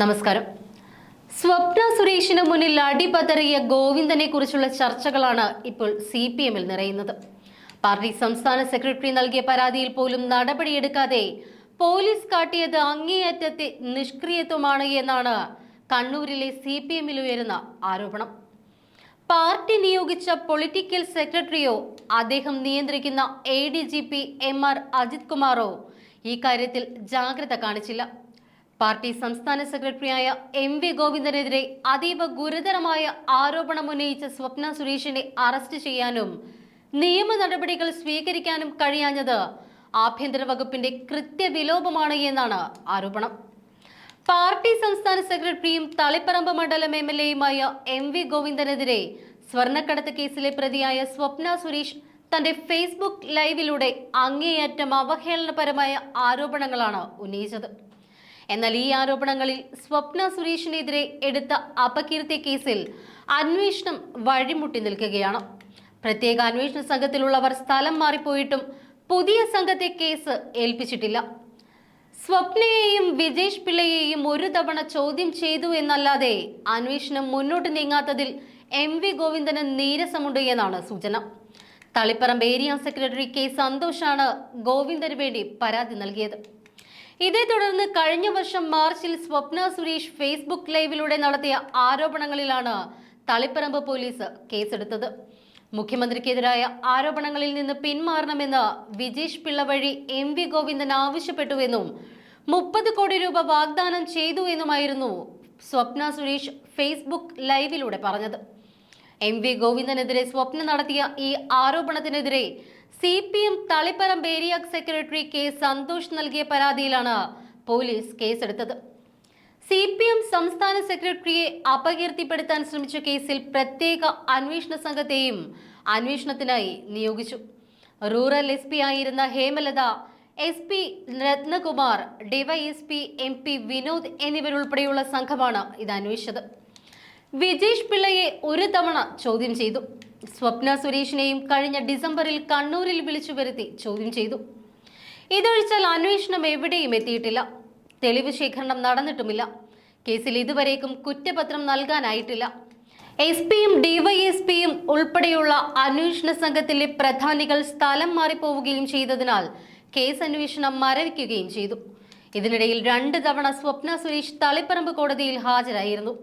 നമസ്കാരം. സ്വപ്ന സുരേഷിന് മുന്നിൽ അടിപതറിയ ഗോവിന്ദനെ കുറിച്ചുള്ള ചർച്ചകളാണ് ഇപ്പോൾ സി പി എമ്മിൽ നിറയുന്നത്. പാർട്ടി സംസ്ഥാന സെക്രട്ടറി നൽകിയ പരാതിയിൽ പോലും നടപടിയെടുക്കാതെ പോലീസ് കാട്ടിയത് അങ്ങേയറ്റത്തെ നിഷ്ക്രിയത്വമാണ് എന്നാണ് കണ്ണൂരിലെ സി പി എമ്മിൽ ഉയരുന്ന ആരോപണം. പാർട്ടി നിയോഗിച്ച പൊളിറ്റിക്കൽ സെക്രട്ടറിയോ അദ്ദേഹം നിയന്ത്രിക്കുന്ന A D G P M R Ajith കുമാറോ ഇക്കാര്യത്തിൽ കാര്യത്തിൽ ജാഗ്രത കാണിച്ചില്ല. പാർട്ടി സംസ്ഥാന സെക്രട്ടറിയായ എം വി ഗോവിന്ദനെതിരെ അതീവ ഗുരുതരമായ ആരോപണം ഉന്നയിച്ച സ്വപ്ന സുരേഷിനെ അറസ്റ്റ് ചെയ്യാനും നിയമ നടപടികൾ സ്വീകരിക്കാനും കഴിയാഞ്ഞത് ആഭ്യന്തര വകുപ്പിന്റെ കൃത്യവിലോപമാണ് എന്നാണ് ആരോപണം. പാർട്ടി സംസ്ഥാന സെക്രട്ടറിയും തളിപ്പറമ്പ് മണ്ഡലം എം എൽ എയുമായ എം വി ഗോവിന്ദനെതിരെ സ്വർണക്കടത്ത് കേസിലെ പ്രതിയായ സ്വപ്ന സുരേഷ് തന്റെ ഫേസ്ബുക്ക് ലൈവിലൂടെ അങ്ങേയറ്റം അവഹേളനപരമായ ആരോപണങ്ങളാണ് ഉന്നയിച്ചത്. എന്നാൽ ഈ ആരോപണങ്ങളിൽ സ്വപ്ന സുരേഷിനെതിരെ എടുത്ത അപകീർത്തി കേസിൽ അന്വേഷണം വഴിമുട്ടി നിൽക്കുകയാണ്. പ്രത്യേക അന്വേഷണ സംഘത്തിലുള്ളവർ സ്ഥലം മാറിപ്പോയിട്ടും പുതിയ സംഘത്തെ കേസ് ഏൽപ്പിച്ചിട്ടില്ല. സ്വപ്നയെയും വിജേഷ് പിള്ളയെയും ഒരു തവണ ചോദ്യം ചെയ്തു എന്നല്ലാതെ അന്വേഷണം മുന്നോട്ട് നീങ്ങാത്തതിൽ എം വി ഗോവിന്ദന് നീരസമുണ്ട് എന്നാണ് സൂചന. തളിപ്പറമ്പ് ഏരിയ സെക്രട്ടറി കെ സന്തോഷാണ് ഗോവിന്ദന് വേണ്ടി പരാതി നൽകിയത്. ഇതേ തുടർന്ന് കഴിഞ്ഞ വർഷം മാർച്ചിൽ സ്വപ്ന സുരേഷ് ഫേസ്ബുക്ക് ലൈവിലൂടെ നടത്തിയ ആരോപണങ്ങളിലാണ് തളിപ്പറമ്പ് പോലീസ് കേസെടുത്തത്. മുഖ്യമന്ത്രിക്കെതിരായ ആരോപണങ്ങളിൽ നിന്ന് പിന്മാറണമെന്ന് വിജേഷ് പിള്ള വഴി എം വി ഗോവിന്ദൻ ആവശ്യപ്പെട്ടുവെന്നും മുപ്പത് കോടി രൂപ വാഗ്ദാനം ചെയ്തു എന്നുമായിരുന്നു സ്വപ്ന സുരേഷ് ഫേസ്ബുക്ക് ലൈവിലൂടെ പറഞ്ഞത്. എം വി ഗോവിന്ദനെതിരെ സ്വപ്ന നടത്തിയ ഈ ആരോപണത്തിനെതിരെ C P M Taliparamba area secretary K Santhosh നൽകിയ പരാതിയിലാണ് പോലീസ് കേസെടുത്തത്. സി പി എം സംസ്ഥാന സെക്രട്ടറിയെ അപകീർത്തിപ്പെടുത്താൻ ശ്രമിച്ച കേസിൽ പ്രത്യേക അന്വേഷണ സംഘത്തെയും അന്വേഷണത്തിനായി നിയോഗിച്ചു. റൂറൽ എസ് പി ആയിരുന്ന Hemalatha S P Ratnakumar DYSP M P Vinod എന്നിവരുൾപ്പെടെയുള്ള സംഘമാണ് ഇത് അന്വേഷിച്ചത്. വിജേഷ് പിള്ളയെ ഒരു തവണ ചോദ്യം ചെയ്തു. സ്വപ്ന സുരേഷിനെയും കഴിഞ്ഞ ഡിസംബറിൽ കണ്ണൂരിൽ വിളിച്ചു വരുത്തി ചോദ്യം ചെയ്തു. ഇതൊഴിച്ചാൽ അന്വേഷണം എവിടെയും എത്തിയിട്ടില്ല. തെളിവ് ശേഖരണം നടന്നിട്ടുമില്ല. കേസിൽ ഇതുവരേക്കും കുറ്റപത്രം നൽകാനായിട്ടില്ല. എസ് പിയും ഡിവൈഎസ്പിയും ഉൾപ്പെടെയുള്ള അന്വേഷണ സംഘത്തിലെ പ്രധാനികൾ സ്ഥലം മാറിപ്പോവുകയും ചെയ്തതിനാൽ കേസ് അന്വേഷണം മരവിക്കുകയും ചെയ്തു. ഇതിനിടയിൽ രണ്ട് തവണ സ്വപ്ന സുരേഷ് തളിപ്പറമ്പ് കോടതിയിൽ ഹാജരായിരുന്നു.